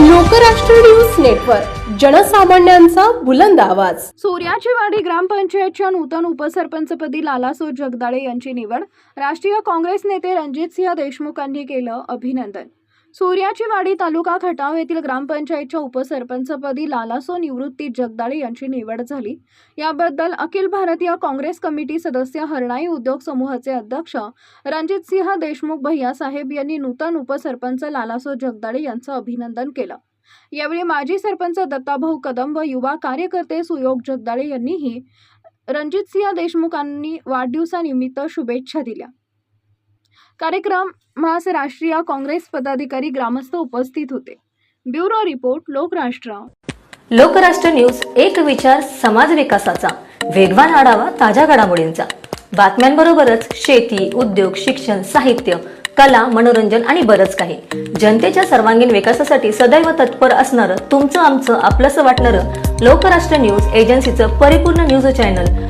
Lokrashtra news network जनसामान्यांचा बुलंद आवाज. सूर्याचीवाडी ग्रामपंचायतच्या नूतन उपसरपंचपदी लालासो जगदाळे यांची निवड राष्ट्रीय काँग्रेस नेते रणजितसिंह देशमुखांनी केलं अभिनंदन. सूर्याची वाडी तालुका खटाव येथील ग्रामपंचायतच्या उपसरपंचपदी लालासो निवृत्ती जगदाळे यांची निवड झाली. याबद्दल अखिल भारतीय काँग्रेस कमिटी सदस्य हरणाई उद्योग समूहाचे अध्यक्ष रणजितसिंह देशमुख भैयासाहेब यांनी नूतन उपसरपंच लालासो जगदाळे यांचं अभिनंदन केलं. यावेळी माजी सरपंच दत्ताभाऊ कदम व युवा कार्यकर्ते सुयोग जगदाळे यांनीही रणजितसिंह देशमुखांनी वाढदिवसानिमित्त शुभेच्छा दिल्या. कार्यक्रमास राष्ट्रीय काँग्रेस पदाधिकारी ग्रामस्थ उपस्थित होते. Bureau report Lokrashtra. Lokrashtra news एक विचार समाज विकासाचा. वेगवान आढावा ताज्या घडामोडींचा. बातम्यांबरोबरच शेती उद्योग शिक्षण साहित्य कला मनोरंजन आणि बरंच काही. जनतेच्या सर्वांगीण विकासासाठी सदैव तत्पर असणारं तुमचं आमचं आपलंसं वाटणारं लोकराष्ट्र न्यूज एजन्सीचं परिपूर्ण news channel